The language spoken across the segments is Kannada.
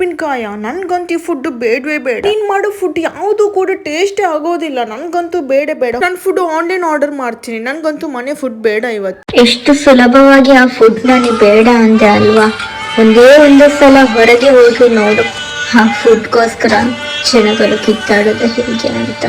ಉಪ್ಪಿನಕಾಯ? ನನ್ಗಂತೂ ಫುಡ್ ಬೇಡವೇ ಬೇಡ. ನೀನ್ ಮಾಡೋ ಫುಡ್ ಯಾವುದು ಕೂಡ ಟೇಸ್ಟೇ ಆಗೋದಿಲ್ಲ. ನನ್ಗಂತೂ ಬೇಡ ಬೇಡ. ನಾನು ಫುಡ್ ಆನ್ಲೈನ್ ಆರ್ಡರ್ ಮಾಡ್ತೀನಿ. ನನ್ಗಂತೂ ಮನೆ ಫುಡ್ ಬೇಡ ಇವತ್ತು. ಎಷ್ಟು ಸುಲಭವಾಗಿ ಆ ಫುಡ್ ನನಗೆ ಬೇಡ ಅಂದೆ ಅಲ್ವಾ? ಒಂದೇ ಒಂದು ಸಲ ಹೊರಗೆ ಹೋಗಿ ನೋಡು. ಆ ಫುಡ್ಗೋಸ್ಕರ ಜನಗಳು ಕಿತ್ತಾಡೋದು ಹೇಗೆ ಅಂತ.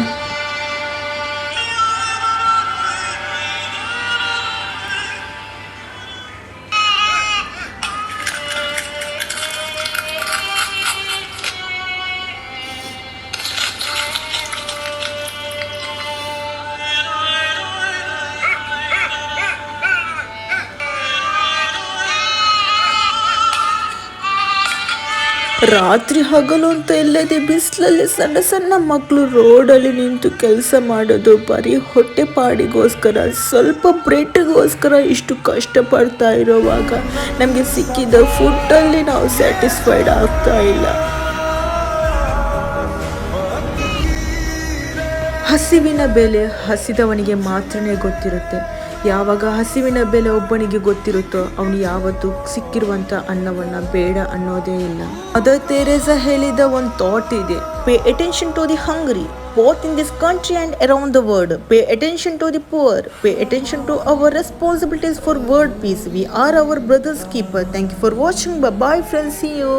ರಾತ್ರಿ ಹಗಲು ಅಂತ ಇಲ್ಲದೆ ಬಿಸಿಲಲ್ಲಿ ಸಣ್ಣ ಸಣ್ಣ ಮಕ್ಕಳು ರೋಡಲ್ಲಿ ನಿಂತು ಕೆಲಸ ಮಾಡೋದು, ಬರೀ ಹೊಟ್ಟೆ ಪಾಡಿಗೋಸ್ಕರ, ಸ್ವಲ್ಪ ಬ್ರೆಡ್ಗೋಸ್ಕರ ಇಷ್ಟು ಕಷ್ಟಪಡ್ತಾ ಇರೋವಾಗ ನಮಗೆ ಸಿಕ್ಕಿದ ಫುಡ್ಡಲ್ಲಿ ನಾವು ಸ್ಯಾಟಿಸ್ಫೈಡ್ ಆಗ್ತಾ ಇಲ್ಲ. ಹಸಿವಿನ ಬೆಲೆ ಹಸಿದವನಿಗೆ ಮಾತ್ರನೇ ಗೊತ್ತಿರುತ್ತೆ. ಯಾವಾಗ ಹಸಿವಿನ ಬೆಲೆ ಒಬ್ಬನಿಗೆ ಗೊತ್ತಿರುತ್ತೋ ಅವನು ಯಾವತ್ತು ಸಿಕ್ಕಿರುವಂತ ಅನ್ನವನ್ನ ಬೇಡ ಅನ್ನೋದೇ ಇಲ್ಲ. ಅದರ್ ತೇರೇಸ ಹೇಳಿದ ಒಂದ್ ಥಾಟ್ ಇದೆ. Pay attention to the hungry both in this country and around the world pay attention to the poor pay attention to our responsibilities for world peace we are our brother's keeper thank you for watching bye friends see you